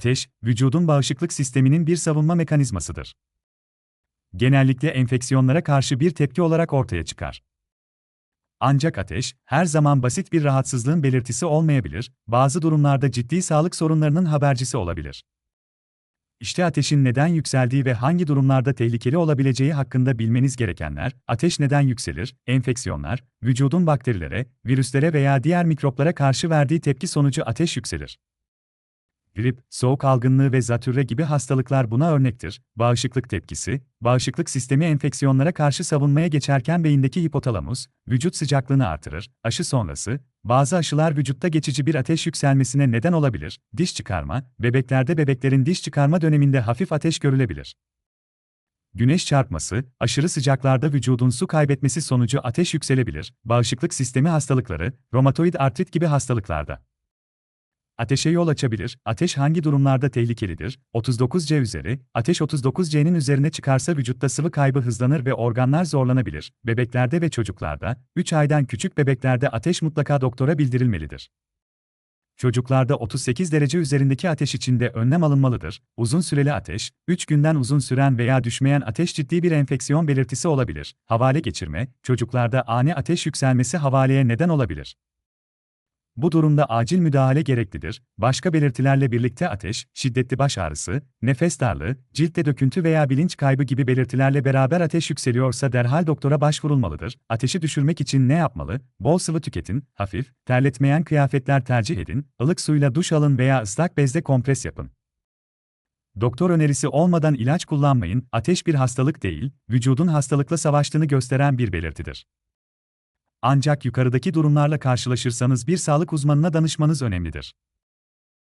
Ateş, vücudun bağışıklık sisteminin bir savunma mekanizmasıdır. Genellikle enfeksiyonlara karşı bir tepki olarak ortaya çıkar. Ancak ateş, her zaman basit bir rahatsızlığın belirtisi olmayabilir, bazı durumlarda ciddi sağlık sorunlarının habercisi olabilir. İşte ateşin neden yükseldiği ve hangi durumlarda tehlikeli olabileceği hakkında bilmeniz gerekenler, ateş neden yükselir, enfeksiyonlar, vücudun bakterilere, virüslere veya diğer mikroplara karşı verdiği tepki sonucu ateş yükselir. Grip, soğuk algınlığı ve zatürre gibi hastalıklar buna örnektir. Bağışıklık tepkisi, bağışıklık sistemi enfeksiyonlara karşı savunmaya geçerken beyindeki hipotalamus, vücut sıcaklığını artırır. Aşı sonrası, bazı aşılar vücutta geçici bir ateş yükselmesine neden olabilir. Diş çıkarma, bebeklerde bebeklerin diş çıkarma döneminde hafif ateş görülebilir. Güneş çarpması, aşırı sıcaklarda vücudun su kaybetmesi sonucu ateş yükselebilir. Bağışıklık sistemi hastalıkları, romatoid artrit gibi hastalıklarda ateşe yol açabilir. Ateş hangi durumlarda tehlikelidir? 39C üzeri, ateş 39C'nin üzerine çıkarsa vücutta sıvı kaybı hızlanır ve organlar zorlanabilir. Bebeklerde ve çocuklarda, 3 aydan küçük bebeklerde ateş mutlaka doktora bildirilmelidir. Çocuklarda 38 derece üzerindeki ateş içinde önlem alınmalıdır. Uzun süreli ateş, 3 günden uzun süren veya düşmeyen ateş ciddi bir enfeksiyon belirtisi olabilir. Havale geçirme, çocuklarda ani ateş yükselmesi havaleye neden olabilir. Bu durumda acil müdahale gereklidir. Başka belirtilerle birlikte ateş, şiddetli baş ağrısı, nefes darlığı, ciltte döküntü veya bilinç kaybı gibi belirtilerle beraber ateş yükseliyorsa derhal doktora başvurulmalıdır. Ateşi düşürmek için ne yapmalı? Bol sıvı tüketin, hafif, terletmeyen kıyafetler tercih edin, ılık suyla duş alın veya ıslak bezle kompres yapın. Doktor önerisi olmadan ilaç kullanmayın. Ateş bir hastalık değil, vücudun hastalıkla savaştığını gösteren bir belirtidir. Ancak yukarıdaki durumlarla karşılaşırsanız bir sağlık uzmanına danışmanız önemlidir.